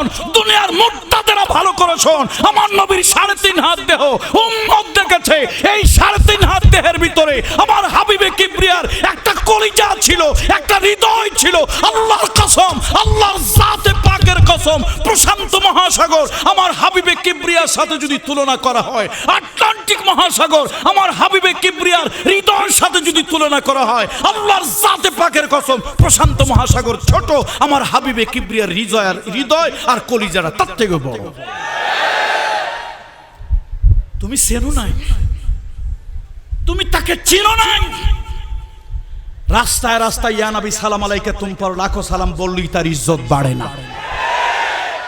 শোন, দুনিয়ার মুক্তাদেরা ভালো করে শোন। আমার নবীর সাড়ে তিন হাত দেহ উম্মত দেখেছে। এই সাড়ে তিন হাত দেহের ভিতরে আমার হাবিবে কিবরিয়ার একটা কলিজা ছিল, একটা হৃদয় ছিল। আল্লাহর কসম, আল্লাহর পাকের কসম, প্রশান্ত মহাসাগর, আমার হাবিবে কিব্রিয়ার সাথে যদি তুলনা করা হয়, আটলান্টিক মহাসাগর, আমার হাবিবে কিবরিয়ার হৃদয়ের সাথে যদি তুলনা করা হয়, আল্লাহর জাতে পাকের কসম, প্রশান্ত মহাসাগর ছোট, আমার হাবিবে কিবরিয়ার হৃদয় আর হৃদয় আর কলিজারা তার থেকে বড়। তুমি চেনো নাই? তুমি তাকে চিনো নাই? রাস্তায় রাস্তায় ইয়া নবী সালাম আলাইকে, তুম পর লাখো সালাম বললেই তার ইজ্জত বাড়ে না।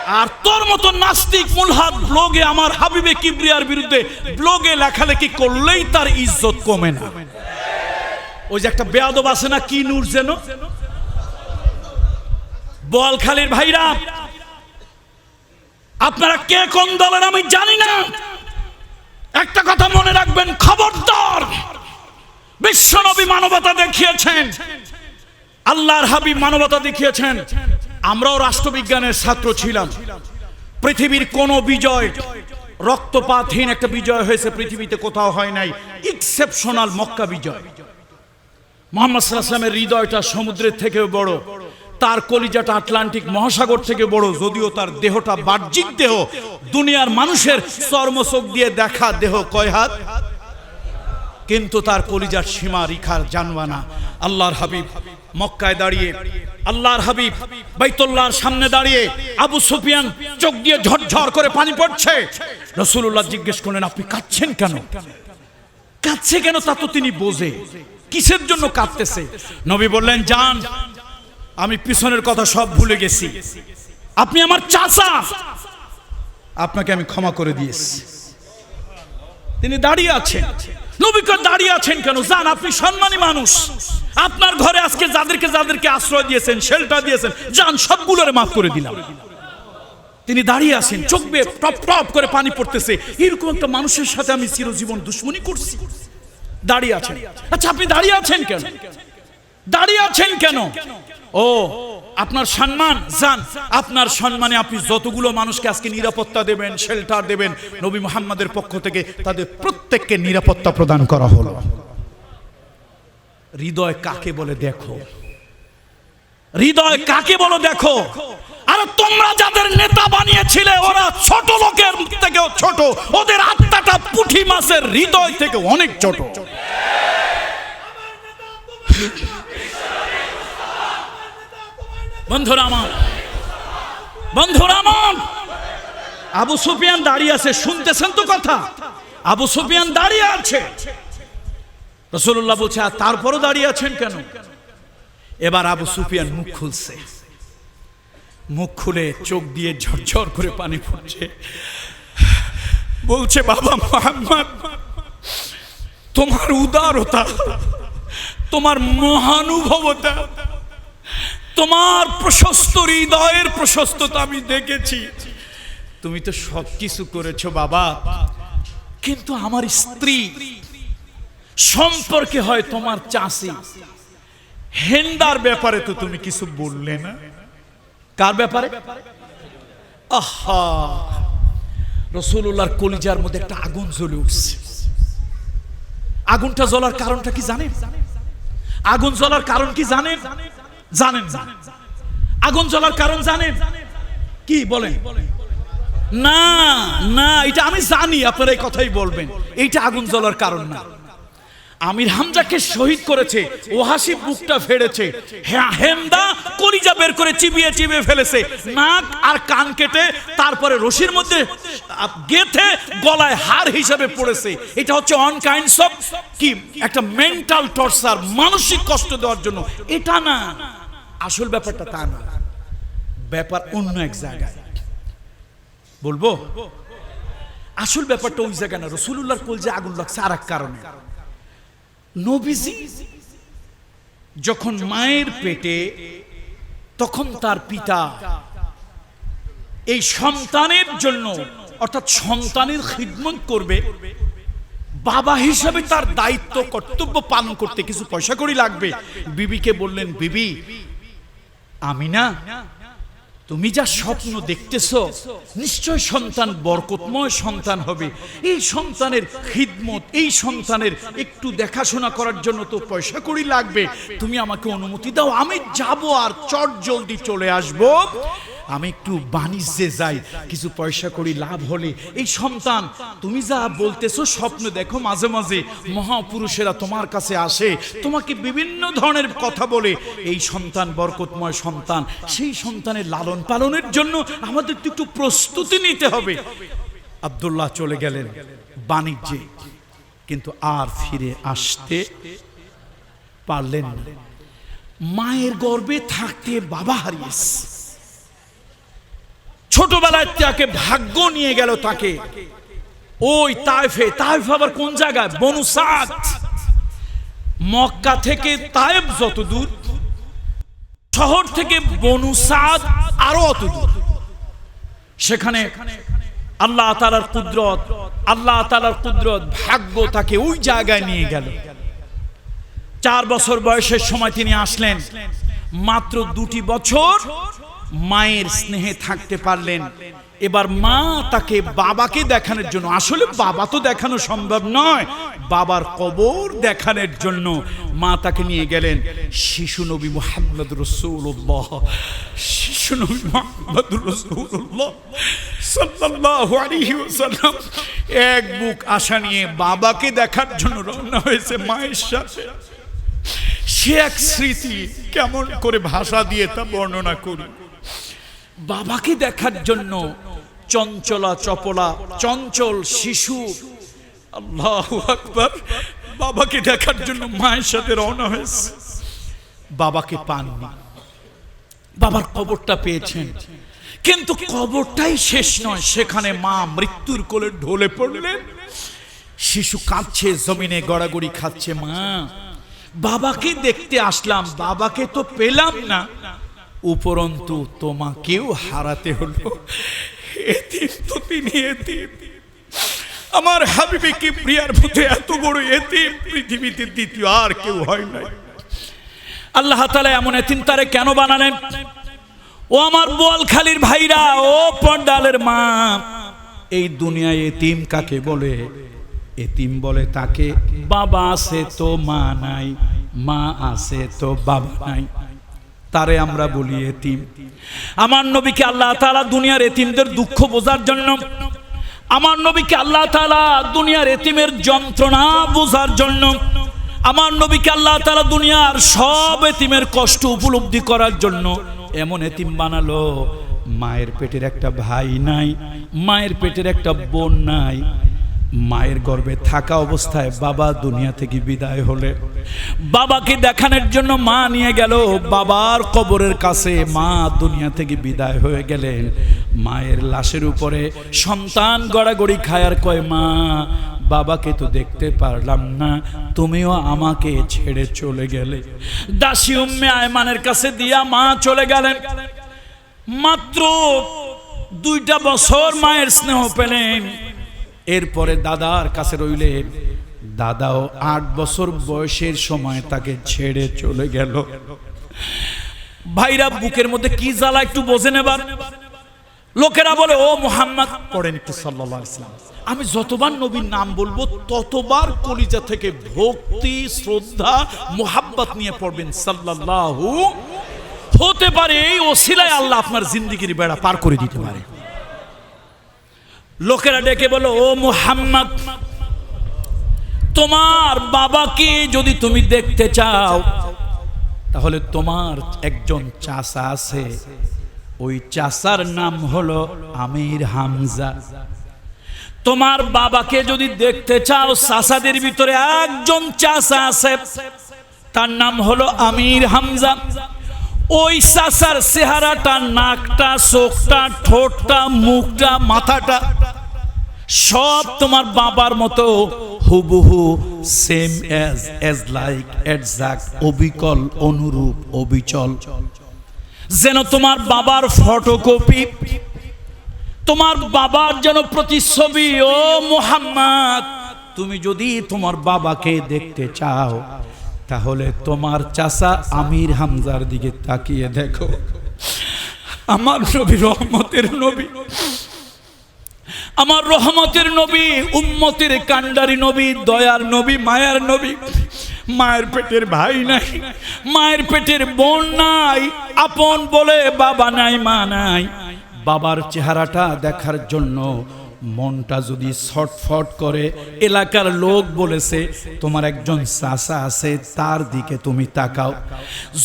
আর তোর মতো নাস্তিক মুলহাদ ব্লগে আমার হাবিবে কিবরিয়ার বিরুদ্ধে ব্লগে লেখালেখি করলেই তার ইজ্জত কমে না। ওই যে একটা বেয়াদব আছে না, কি নূর যেন? বোয়ালখালীর ভাইরা, আপনারা কে কোন দলের আমি জানি না। একটা কথা মনে রাখবেন, খবরদার। বিশ্বনবী মানবতা দেখিয়েছেন। আল্লাহর হাবিব মানবতা দেখিয়েছেন। আমরাও রাষ্ট্রবিজ্ঞানের ছাত্র ছিলাম। পৃথিবীর কোন বিজয়, রক্তপাতহীন একটা বিজয় হয়েছে পৃথিবীতে, কোথাও হয় নাই। এক্সেপশনাল মক্কা বিজয়। মোহাম্মদ সাল্লাহামের হৃদয়টা সমুদ্রের থেকেও বড়। তার কলিজাটা আটলান্টিক মহাসাগর থেকে বড়, যদিও তার দেহটা বাহ্যিক দেহ। দুনিয়ার মানুষের চর্মচোখ দিয়ে দেখা দেহ কয় হাত? কিন্তু তার কলিজার সীমা রিখার জানবানা। আল্লাহর হাবিব মক্কায় দাঁড়িয়ে, আল্লাহর হাবিব বাইতুল্লাহর সামনে দাঁড়িয়ে আবু সুফিয়ান চোখ দিয়ে ঝরঝর করে পানি পড়ছে। রসুল্লাহ জিজ্ঞেস করলেন, আপনি কাঁদছেন কেন? কাঁদছে কেন তা তো তিনি বোঝে। কিসের জন্য কাঁদতেছে? নবী বললেন যান আমি পিছনের কথা সব ভুলে গেছি। আপনি আমার চাচা। আপনাকে আমি ক্ষমা করে দিয়েছি। তিনি দাঁড়িয়ে আছেন। নবীকর দাঁড়িয়ে আছেন কেন? যান আপনি সম্মানী মানুষ। আপনার ঘরে আজকে যাদেরকে যাদেরকে আশ্রয় দিয়েছেন শেল্টার দিয়েছেন যান সবগুলোর মাফ করে দিলাম। তিনি দাঁড়িয়ে আছেন, চোখ বেয়ে টপ টপ করে পানি পড়তেছে। এরকম একটা মানুষের সাথে আমি চিরজীবন দুশ্মনী করছি। দাঁড়িয়ে আছেন। আচ্ছা আপনি দাঁড়িয়ে আছেন কেন? দাঁড়িয়ে আছেন কেন? ও আপনার সম্মান, জান। আপনার সম্মানে আপনি যতগুলো মানুষকে আজকে নিরাপত্তা দেবেন শেল্টার দেবেন, নবী মুহাম্মাদের পক্ষ থেকে তাদের প্রত্যেককে নিরাপত্তা প্রদান করা হলো। হৃদয় কাকে বলে দেখো? হৃদয় কাকে বলো দেখো? আর তোমরা যাদের নেতা বানিয়েছিলে, ওরা ছোট লোকের থেকেও ছোট। ওদের আত্মাটা পুঁটি মাছের হৃদয় থেকে অনেক ছোট। বন্ধুরা আমার বন্ধুরা আমার, আবু সুফিয়ান দাঁড়িয়ে আছে, শুনতেছেন তো কথা? আবু সুফিয়ান দাঁড়িয়ে আছে। রসুল্লাহ বলছে, আর তারপরও দাঁড়িয়ে আছেন কেন? এবার আবু সুফিয়ান মুখ খুলছে। মুখ খুলে চোখ দিয়ে ঝরঝর করে পানি পড়ছে। বলছে, বাবা মোহাম্মদ, তোমার উদারতা, তোমার মহানুভবতা তোমার প্রশস্ত হৃদয়ের প্রশস্ততা আমি দেখেছি। তুমি তো সব কিছু করেছ বাবা। কিন্তু আমার স্ত্রী সম্পর্কে হয় তোমার চাষি। হেন্দার ব্যাপারে তো তুমি কিছু বললে না। কার ব্যাপারে? আহা! রসুল্লাহর কলিজার মধ্যে একটা আগুন জ্বলে উঠছে। আগুনটা জ্বলার কারণটা কি জানেন? আগুন জ্বলার কারণ কি জানেন? জানেন। আগুন জ্বলার কারণ জানেন। কি বলেন? না না, এটা আমি জানি, আপনারা এই কথাই বলবেন। এইটা আগুন জ্বলার কারণ না। আমির হামজাকে শহীদ করেছে ওহাসি বুকটা ফেড়েছে। হ্যাঁ হেমদা কলিজা বের করে চিবিয়ে চিবিয়ে ফেলেছে। নাক আর কান কেটে তারপরে রশির মধ্যে গেথে গলায় হার হিসাবে পড়েছে। এটা হচ্ছে অন কাইন্ডস অফ কি? একটা মেন্টাল টর্চার, মানসিক কষ্ট দেওয়ার জন্য। এটা না। আসল ব্যাপারটা তা না। ব্যাপার অন্য এক জায়গায়। বলব? আসল ব্যাপারটা ওই জায়গায় না। রসুল্লাহর কোল যে আগুন লাগছে আর এক কারণে। নবীজি যখন মায়ের পেটে, তখন তার পিতা এই সন্তানের জন্য, অর্থাৎ সন্তানের খিদমত করবে, বাবা হিসাবে তার দায়িত্ব, কর্তব্য পালন করতে কিছু পয়সা করি লাগবে। বিবিকে বললেন, বিবি আমি না তুমি যা স্বপ্ন দেখতেছ, নিশ্চয় সন্তান বরকতময় সন্তান হবে। এই সন্তানের খিদমত, এই সন্তানের একটু দেখাশোনা করার জন্য তো পয়সা করি লাগবে। তুমি আমাকে অনুমতি দাও, আমি যাব আর চট জলদি চলে আসব। আমি একটু বাণিজ্যে যাই, কিছু পয়সা করি, লাভ হলে। এই সন্তান, তুমি যা বলতেছো স্বপ্ন দেখো মাঝে মাঝে মহাপুরুষেরা তোমার কাছে আসে, তোমাকে বিভিন্ন ধরনের কথা বলে। এই সন্তান বরকতময় সন্তান, সেই সন্তানের লালন পালনের জন্য আমাদের তো একটু প্রস্তুতি নিতে হবে। আবদুল্লাহ চলে গেলেন বাণিজ্যে, কিন্তু আর ফিরে আসতে পারলেন মায়ের গর্ভে থাকতে বাবা হারিয়েছে। ছোটবেলায় তাকে ভাগ্য নিয়ে গেল তাকে। ওই তাইফে, তাইফ আবার কোন জায়গায়? বনুসাদ মক্কা থেকে তায়েব যত দূর, শহর থেকে বনুসাদ আরও অত দূর। সেখানে আল্লাহ তালার কুদরত, আল্লাহ তালার কুদরত, ভাগ্য তাকে ওই জায়গায় নিয়ে গেল। চার বছর বয়সের সময় তিনি আসলেন। মাত্র দুটি বছর মায়ের স্নেহে থাকতে পারলেন। এবার মা তাকে বাবাকে দেখানোর জন্য, আসলে বাবা তো দেখানো সম্ভব নয়, বাবার কবর দেখানোর জন্য মা তাকে নিয়ে গেলেন। শিশু নবী মোহাম্মদ রসুল্লাহ শিশু নবী মোহাম্মদ রসুল্লাহ এক বুক আশা নিয়ে বাবাকে দেখার জন্য রওনা হয়েছে মায়ের সাথে। সে এক স্মৃতি কেমন করে ভাষা দিয়ে তা বর্ণনা করি। বাবাকে দেখার জন্য চঞ্চলা, চপলা, চঞ্চল শিশু। আল্লাহ আকবার। বাবাকে দেখার জন্য মায়ের সাথে রওনা হয়েছে। বাবাকে পাননি। বাবার কবরটা পেয়েছেন। কিন্তু কবরটাই শেষ নয়। সেখানে মা মৃত্যুর কোলে ঢলে পড়লেন। শিশু কাঁদছে, জমিনে গড়াগড়ি খাচ্ছে মা। বাবাকে দেখতে আসলাম। বাবাকে তো পেলাম না। উপরন্তু তোমাকেও হারাতে হলো। এতিম তো তিনি এতিম আমার হাবিবে কি প্রিয়ার মধ্যে এত বড় এতিম পৃথিবীতে দ্বিতীয় আর কেউ হয় নাই। আল্লাহ তালা এমন এতিম তারে কেন বানালেন? ও আমার বোয়ালখালীর ভাইরা, ও পন্ডালের মা। এই দুনিয়ায় এতিম কাকে বলে? এতিম বলে তাকে, বাবা আছে তো মা নাই, মা আছে তো বাবা নাই। তারে আমরা বলি এতিম। আমার নবীকে আল্লাহ তাআলা দুনিয়ার এতিমদের দুঃখ বোঝার জন্য, আমার নবীকে আল্লাহ তালা দুনিয়ার এতিমের যন্ত্রণা বোঝার জন্য, আমার নবীকে আল্লাহ তাআলা দুনিয়ার সব এতিমের কষ্ট উপলব্ধি করার জন্য এমন এতিম বানালো, মায়ের পেটের একটা ভাই নাই, মায়ের পেটের একটা বোন নাই মায়ের গর্ভে থাকা অবস্থায় বাবা দুনিয়া থেকে বিদায় হলে। বাবাকে দেখানোর জন্য মা নিয়ে গেল। বাবার কবরের কাছে মা দুনিয়া থেকে বিদায় হয়ে গেলেন। মায়ের লাশের উপরে সন্তান গড়াগড়ি খায়ার কয়, মা, বাবাকে তো দেখতে পারলাম না, তুমিও আমাকে ছেড়ে চলে গেলে। দাসী উম্মে আয়মানের কাছে দিয়া মা চলে গেলেন। মাত্র দুইটা বছর মায়ের স্নেহ পেলেন। এরপরে দাদার কাছে রইলেন দাদাও আট বছর বয়সের সময় তাকে ছেড়ে চলে গেল। ভাইরা বুকের মধ্যে কি জ্বালা একটু বোঝে নেবার লোকেরা বলে, ও মোহাম্মদ, পড়েন একটু সাল্লাম। আমি যতবার নবীর নাম বলব, ততবার কলিজা থেকে ভক্তি, শ্রদ্ধা, মোহাব্বত নিয়ে পড়বেন সাল্লাল্লাহু। হতে পারে এই ওসিলায় আল্লাহ আপনার জিন্দিগির বেড়া পার করে দিতে পারে। লোকেরা ডেকে বলো, ও মোহাম্মদ, তোমার বাবাকে যদি তুমি দেখতে চাও, তাহলে তোমার একজন চাষা আছে। ওই চাষার নাম হলো আমির হামজা। তোমার বাবাকে যদি দেখতে চাও, চাষাদের ভিতরে একজন চাষা আছে, তার নাম হলো আমির হামজা। ওই চাষার চেহারাটা, নাকটা, চোখটা, ঠোঁটটা, মুখটা, মাথাটা সব তোমার বাবার মতো হুবহু same as as like exact অবিকল, অনুরূপ, অবিচল। যেন তোমার বাবার ফটোকপি তোমার বাবার যেন প্রতিচ্ছবি, ও মোহাম্মদ, তুমি যদি তোমার বাবাকে দেখতে চাও, তাহলে তোমার চাচা আমির হামজার দিকে তাকিয়ে দেখো। আমার নবী রহমতের নবী। আমার রহমতের নবী, উম্মতের কান্ডারি নবী, দয়ার নবী, মায়ার নবী। মায়ের পেটের ভাই নাই, মায়ের পেটের বোন নাই, আপন বলে বাবা নাই, মা নাই। বাবার চেহারাটা দেখার জন্য মনটা যদি ছটফট করে, এলাকার লোক বলেছে, তোমার একজন চাষা আছে, তার দিকে তুমি তাকাও।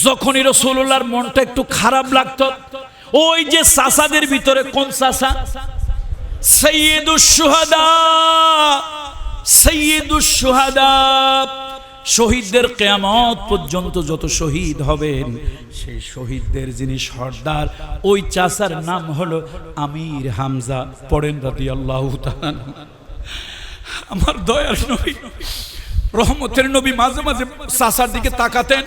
যখনই রসুল্লাহর মনটা একটু খারাপ লাগতো, ওই যে চাষাদের ভিতরে কোন চাষা সৈয়দুস সুহাদা সৈয়দুস সুহাদা শহীদদের কেয়ামত পর্যন্ত যত শহীদ হবেন, সেই শহীদদের যিনি সর্দার, ওই চাচার নাম হলো আমির হামজা, পড়েন রাদি আল্লাহ আমার দয়ার নবী, রহমতের নবী মাঝে মাঝে চাষার দিকে তাকাতেন,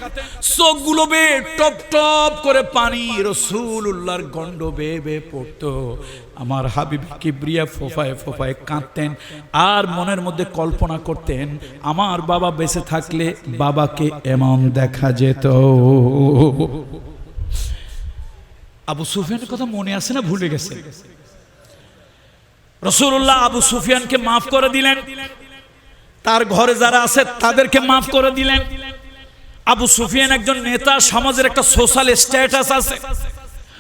চোখগুলো বে টপ টপ করে পানি রসুল্লাহর গন্ড বে বে পড়তো। আমার হাবিব কিবরিয়া ফোফায় ফোফায় কাঁদতেন আর মনের মধ্যে কল্পনা করতেন, আমার বাবা বেঁচে থাকলে বাবাকে এমন দেখা যেত। আবু সুফিয়ানের কথা মনে আছে না ভুলে গেছে? রসুল্লাহ আবু সুফিয়ানকে মাফ করে দিলেন। তার ঘরে যারা আছে তাদেরকে মাফ করে দিলেন। আবু সুফিয়ান একজন নেতা, সমাজের একটা সোশ্যাল স্ট্যাটাস আছে।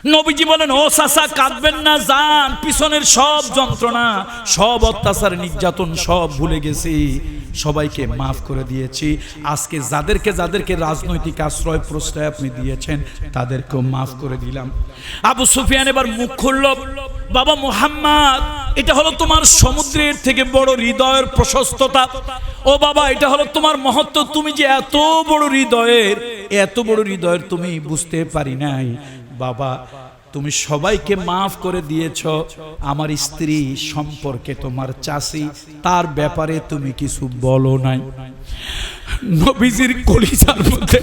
নবীজি বলেন, ও সাসা কাঁদবেন না, যান, পিছনের সব যন্ত্রণা, সব অত্যাচার, নির্যাতন, সব ভুলে গেছি। সবাইকে মাফ করে দিয়েছি। আজকে যাদেরকে যাদেরকে রাজনৈতিক আশ্রয়, প্রশ্রয় আপনি দিয়েছেন, তাদেরকেও মাফ করে দিলাম। আবু সুফিয়ান এবার মুখ খুলল, বাবা মোহাম্মদ, এটা হলো তোমার সমুদ্রের থেকে বড় হৃদয়ের প্রশস্ততা। ও বাবা, এটা হলো তোমার মহত্ব। তুমি যে এত বড় হৃদয়ের, এত বড় হৃদয়ের তুমি বুঝতে পারি নাই। বাবা, তুমি সবাইকে মাফ করে দিয়েছ। আমার স্ত্রী সম্পর্কে তোমার চাষি, তার ব্যাপারে তুমি কিছু বলো নাই। নবীজির কলিজার মধ্যে,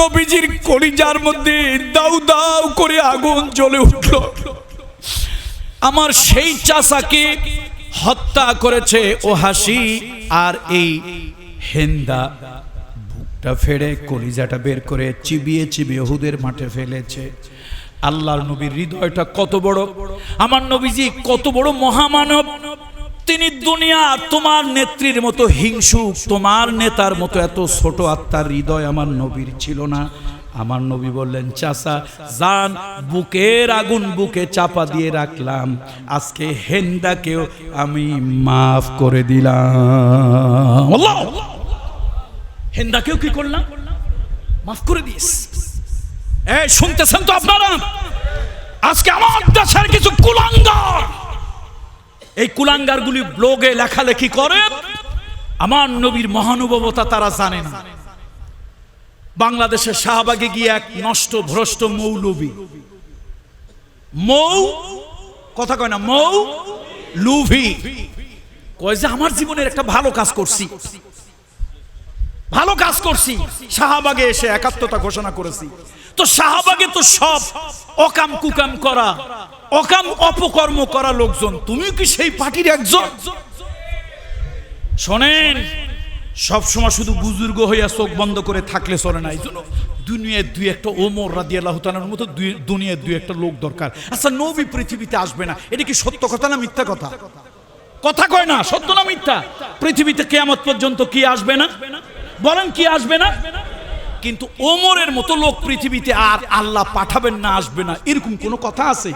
নবীজির কলিজার মধ্যে দাউ দাউ করে আগুন জ্বলে উঠল। আমার সেই চাষাকে হত্যা করেছে ও হাসি আর এই হেন্দা। বুকটা ফেড়ে, কলিজাটা বের করে চিবিয়ে চিবিয়ে হুদের মাঠে ফেলেছে। আল্লাহর নবীর হৃদয়টা কত বড়, আমার নবীজি কত বড় মহামানব। তিনি দুনিয়া তোমার নেত্রীর মতো হিংসুক, তোমার নেতার মতো এত ছোট আত্মার হৃদয় আমার নবীর ছিল না। আমার নবী বললেন, চাচা, জান, বুকের আগুন বুকে চাপা দিয়ে রাখলাম। আজকে হেন্দাকেও আমি মাফ করে দিলাম! হেন্দাকেও কি করলাম? মাফ করে দিস। এই, শুনতেছেন তো আপনারা? আজকে আমার দেশের কিছু কুলাঙ্গার। এই কুলাঙ্গারগুলি ব্লগে লেখালেখি করে। আমার নবীর মহানুভবতা তারা জানে না। বাংলাদেশের শাহবাগে গিয়ে এক নষ্ট, ভ্রষ্ট মৌলবী। মৌ, কথা কয় না মৌ লুভি কয় যে, আমার জীবনের একটা ভালো কাজ করছি। ভালো কাজ করছি। শাহবাগে এসে একাত্মতা ঘোষণা করেছি। তো শাহবাগে তো সব অকাম কুকাম করা, অকাম অপকর্ম করা লোকজন। তুমি কি সেই পার্টির একজন? শোনেন, সব সময় শুধু বুজুর্গ হইয়া চোখ বন্ধ করে থাকলে চলে না। এই জন্য দুনিয়ার দুই একটা ওমর রাদি আল্লাহ তালার মতো দুনিয়ার দুই একটা লোক দরকার। আচ্ছা নবী পৃথিবীতে আসবে না। এটা কি সত্য কথা না মিথ্যা কথা? কথা কয় না, সত্য না মিথ্যা? পৃথিবীতে কেয়ামত পর্যন্ত কি আসবে না? বলেন কি আসবে না? কিন্তু ওমরের মতো লোক পৃথিবীতে আর আল্লাহ পাঠাবেন না, আসবে না। এরকম কোনো কথা আছে?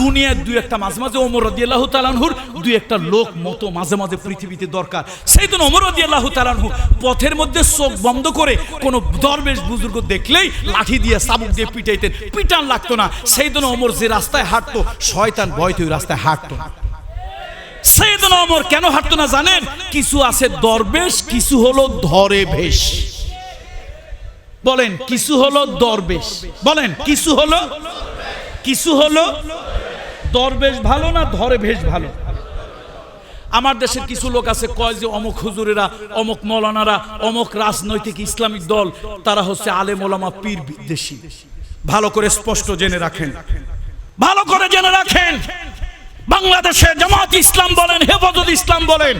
দুনিয়ার দুই একটা মাঝে মাঝে ওমর রাদিয়াল্লাহু তাআলাহুর দুই একটা লোক মতো মাঝে মাঝে পৃথিবীতে দরকার। সেই জন্য ওমর রাদিয়াল্লাহু তাআলাহু পথের মধ্যে চোখ বন্ধ করে কোনো দরবেশ বুজুর্গ দেখলেই লাঠি দিয়ে চাবুক দিয়ে পিটাইতেন। পিটান লাগতো না। সেই জন্য ওমর যে রাস্তায় হাঁটতো, শয়তান ভয়তে ওই রাস্তায় হাঁটতো না। সৈয়দনা কেন হাঁটতো না জানেন? কিছু আছে দরবেশ, কিছু হলো ধরে ভেশ বলেন, কিছু হলো দরবেশ। বলেন, কিছু হলো কিছু হলো দরবেশ ভালো না ধরে ভেশ ভালো? আমার দেশের কিছু লোক আছে, কয় যে অমুক হুজুরেরা, অমুক মৌলানারা, অমুক রাজনৈতিক ইসলামিক দল, তারা হচ্ছে আলেম ওলামা পীর বিদ্বেষী। ভালো করে স্পষ্ট জেনে রাখেন। ভালো করে জেনে রাখেন। বাংলাদেশে জামাত ইসলাম বলেন, হেফাজত ইসলাম বলেন,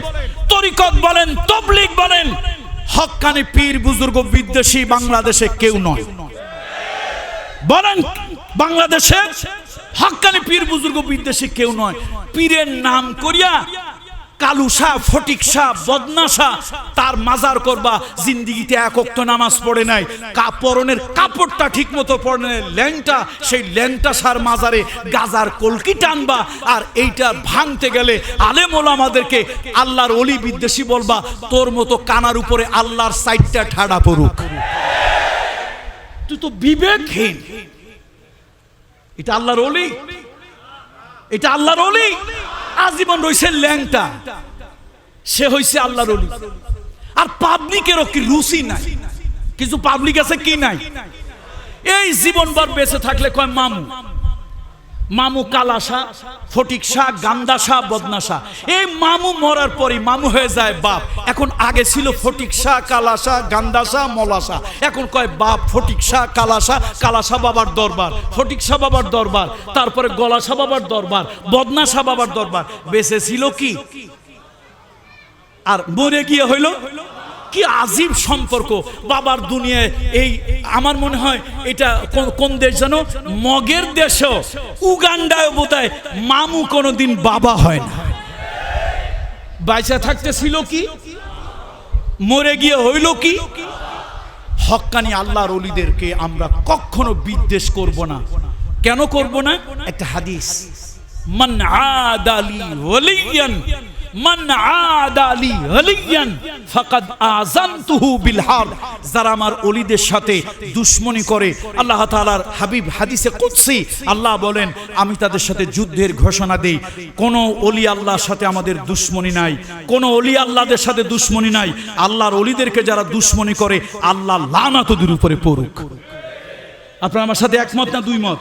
তরিকত বলেন তবলিক বলেন, হকানি পীর, বুজুর্গ, বিদ্বেষী বাংলাদেশে কেউ নয়। বলেন, বাংলাদেশে হকানি পীর, বুজুর্গ, বিদ্বেষী কেউ নয়। পীরের নাম করিয়া কালুসা ফটিকসা বদনাসা তার মাজার করবা। জিন্দিগিতে একক নামাজ পড়ে নাই। কাপড়নের কাপড়টা ঠিক মতো পড়ে ল্যাংটা, সেই ল্যাংটা সার মাজারে গাজার কলকি টানবা আর এইটা ভাঙতে গেলে আলেম ওলামাদেরকে আল্লাহর অলি বিদ্বেষী বলবা, তোর মতো কানার উপরে আল্লাহর সাইডটা ঠাড়া পড়ুক। তুই তো বিবেকহীন। এটা আল্লাহর অলি। এটা আল্লাহর অলি। আজীবন রয়েছে ল্যাংটা। সে হয়েছে আল্লাহর আর পাবলিকেরও কি রুচি নাই? কিছু পাবলিক আছে কি নাই? এই জীবনবার বেঁচে থাকলে কয়, মামু মামু কালাসা ফটিকসা গান্দাসা বদনাসা এই মামু মরার পরে মামু হয়ে যায় বাপ। এখন আগে ছিল ফটিকসা কালাসা গান্দাসা মলাসা এখন কয় বাপ ফটিকসা কালাসা কালাসা বাবার দরবার ফটিকসা বাবার দরবার, তারপরে গলাসা বাবার দরবার বদনাসা বাবার দরবার। বেঁচে ছিল কি? আর মরে গিয়ে হইল কি আজীব সম্পর্ক। বাবার দুনিয়ায় এই, আমার মনে হয় এটা কোন- দেশ যেন? মগের দেশও, উগান্ডায় বোধহয় মামু কোনোদিন বাবা হয় না। বাইচা থাকতে ছিল কি? মরে গিয়ে হইল কি? হক্কানি আল্লাহর অলিদেরকে আমরা কখনো বিদ্বেষ করব না। কেন করব না? একটা হাদিস। মান আদালি ওয়ালিয়ান মান আদালি ওয়ালিয়ান ফাকাদ আযানতুহু বিল হারব যারা আমার অলিদের সাথে দুশ্মনী করে, আল্লাহ তাআলার হাবিব হাদিসে কুদসি, আল্লাহ বলেন, আমি তাদের সাথে যুদ্ধের ঘোষণা দেই। কোন অলি আল্লাহর সাথে আমাদের দুশ্মনী নাই, কোন অলি আল্লাহদের সাথে দুশ্মনী নাই। আল্লাহর অলিদেরকে যারা দুশ্মনী করে, আল্লাহ লানাত ওদের উপরে পড়ুক। আপনারা আমার সাথে একমত না দুই মত?